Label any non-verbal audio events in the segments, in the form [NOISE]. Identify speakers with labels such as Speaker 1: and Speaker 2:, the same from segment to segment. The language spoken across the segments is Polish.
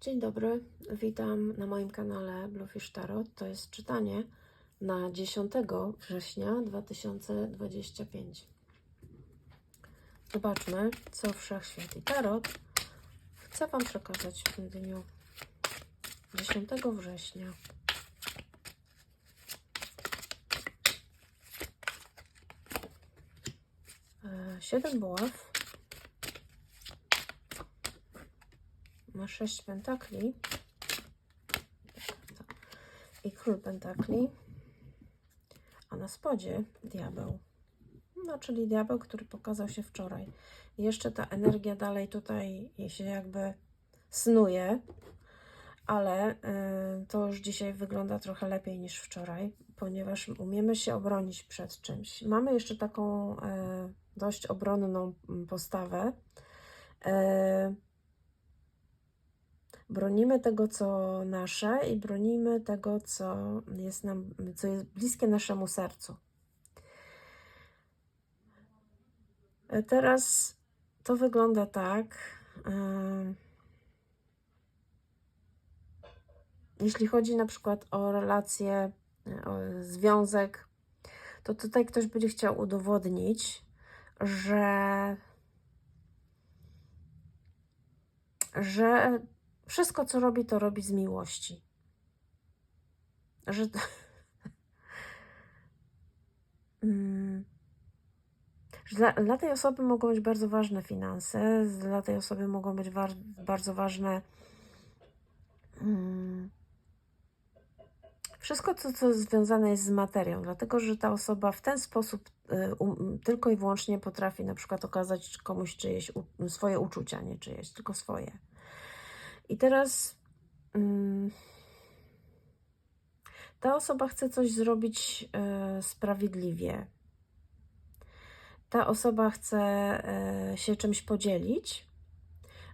Speaker 1: Dzień dobry, witam na moim kanale Bluefish Tarot. To jest czytanie na 10 września 2025. Zobaczmy, co Wszechświat i Tarot chce Wam przekazać w tym dniu 10 września. E, Siedem buław. Ma sześć pentakli i król pentakli, a na spodzie diabeł. No, czyli diabeł, który pokazał się wczoraj. Jeszcze ta energia dalej tutaj się jakby snuje, ale y, to już dzisiaj wygląda trochę lepiej niż wczoraj, ponieważ umiemy się obronić przed czymś. Mamy jeszcze taką y, dość obronną postawę. Y, bronimy tego, co nasze i bronimy tego, co jest nam, co jest bliskie naszemu sercu. Teraz to wygląda tak. Yy, jeśli chodzi na przykład o relację, o związek, to tutaj ktoś będzie chciał udowodnić, że że wszystko, co robi, to robi z miłości. [LAUGHS] Mm. Że dla, dla tej osoby mogą być bardzo ważne finanse, dla tej osoby mogą być war, bardzo ważne. Mm, wszystko, co, co związane jest z materią, dlatego że ta osoba w ten sposób y, um, tylko i wyłącznie potrafi na przykład okazać komuś czyjeś u, swoje uczucia, nie czyjeś, tylko swoje. I teraz mm, ta osoba chce coś zrobić y, sprawiedliwie. Ta osoba chce y, się czymś podzielić,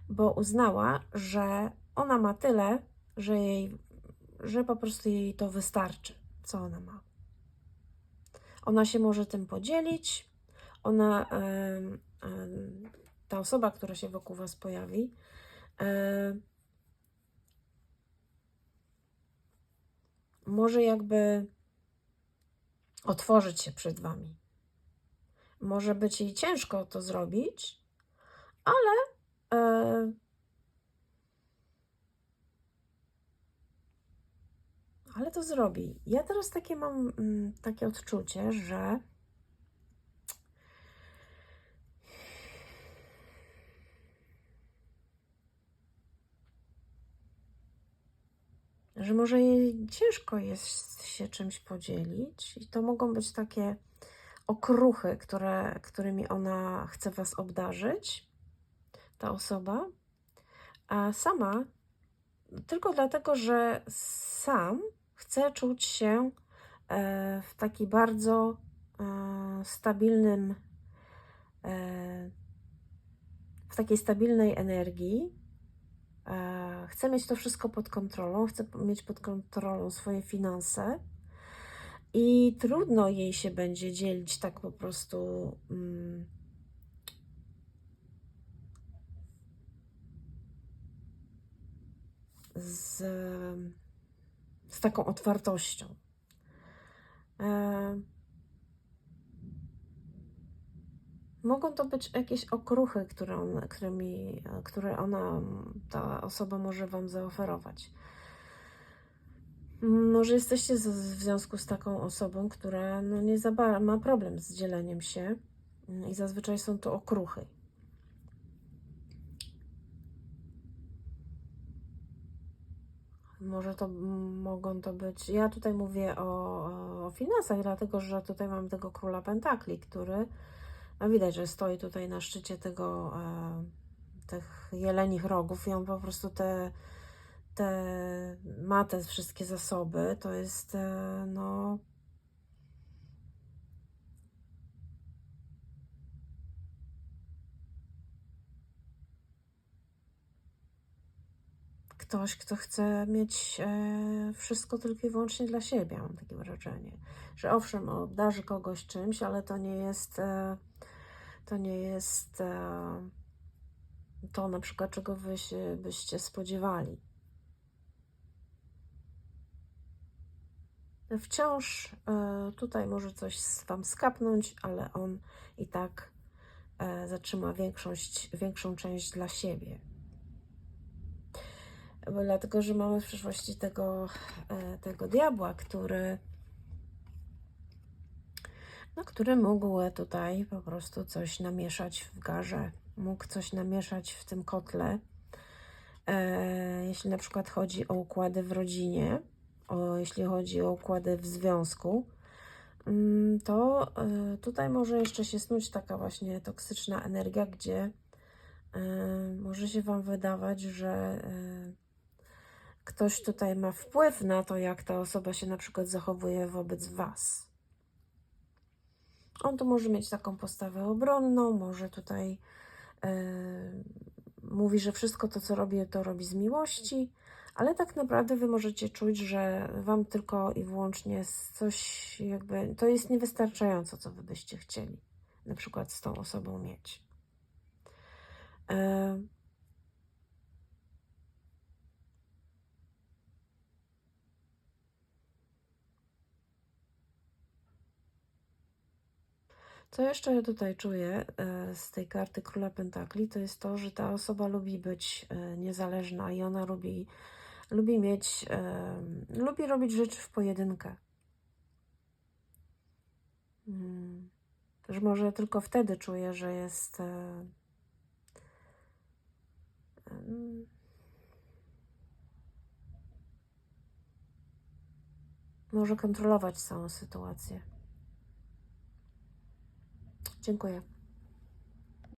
Speaker 1: bo uznała, że ona ma tyle, że jej, że po prostu jej to wystarczy, co ona ma. Ona się może tym podzielić. Ona, y, ta osoba, która się wokół Was pojawi, może jakby otworzyć się przed Wami. Może być jej ciężko to zrobić, ale e, ale to zrobi. Ja teraz takie mam mm, takie odczucie, że że może jej ciężko jest się czymś podzielić, i to mogą być takie okruchy, które, którymi ona chce Was obdarzyć, ta osoba, a sama tylko dlatego, że sam chce czuć się e, w takiej bardzo e, stabilnym, e, w takiej stabilnej energii, chcę mieć to wszystko pod kontrolą, chcę mieć pod kontrolą swoje finanse i trudno jej się będzie dzielić tak po prostu. Mm, z, z taką otwartością. E, Mogą to być jakieś okruchy, które, on, którymi, które ona, ta osoba może Wam zaoferować. Może jesteście w związku z taką osobą, która no nie za ma problem z dzieleniem się i zazwyczaj są to okruchy. Może to mogą to być. Ja tutaj mówię o, o finansach, dlatego że tutaj mam tego króla Pentakli, który no widać, że stoi tutaj na szczycie tego, e, tych jelenich rogów i on po prostu te, te ma te wszystkie zasoby. To jest e, no ktoś, kto chce mieć e, wszystko tylko i wyłącznie dla siebie, mam takie wrażenie. Że owszem, obdarzy kogoś czymś, ale to nie jest, to nie jest e, to, na przykład, czego wy się, byście spodziewali. Wciąż e, tutaj może coś Wam skapnąć, ale on i tak e, zatrzyma większość, większą część dla siebie. Dlatego, że mamy w przyszłości tego, tego diabła, który no, który mógł tutaj po prostu coś namieszać w garze, mógł coś namieszać w tym kotle. E, jeśli na przykład chodzi o układy w rodzinie, o, jeśli chodzi o układy w związku, mm, to e, tutaj może jeszcze się snuć taka właśnie toksyczna energia, gdzie e, może się Wam wydawać, że e, ktoś tutaj ma wpływ na to, jak ta osoba się na przykład zachowuje wobec Was. On tu może mieć taką postawę obronną, może tutaj e, mówi, że wszystko to, co robi, to robi z miłości, ale tak naprawdę Wy możecie czuć, że Wam tylko i wyłącznie coś jakby, to jest niewystarczająco, co Wy byście chcieli na przykład z tą osobą mieć. E, Co jeszcze tutaj czuję e, z tej karty Króla Pentakli, to jest to, że ta osoba lubi być e, niezależna i ona lubi, lubi mieć, e, lubi robić rzeczy w pojedynkę. Mm. Że może tylko wtedy czuje, że jest. Może kontrolować całą sytuację. Dziękuję.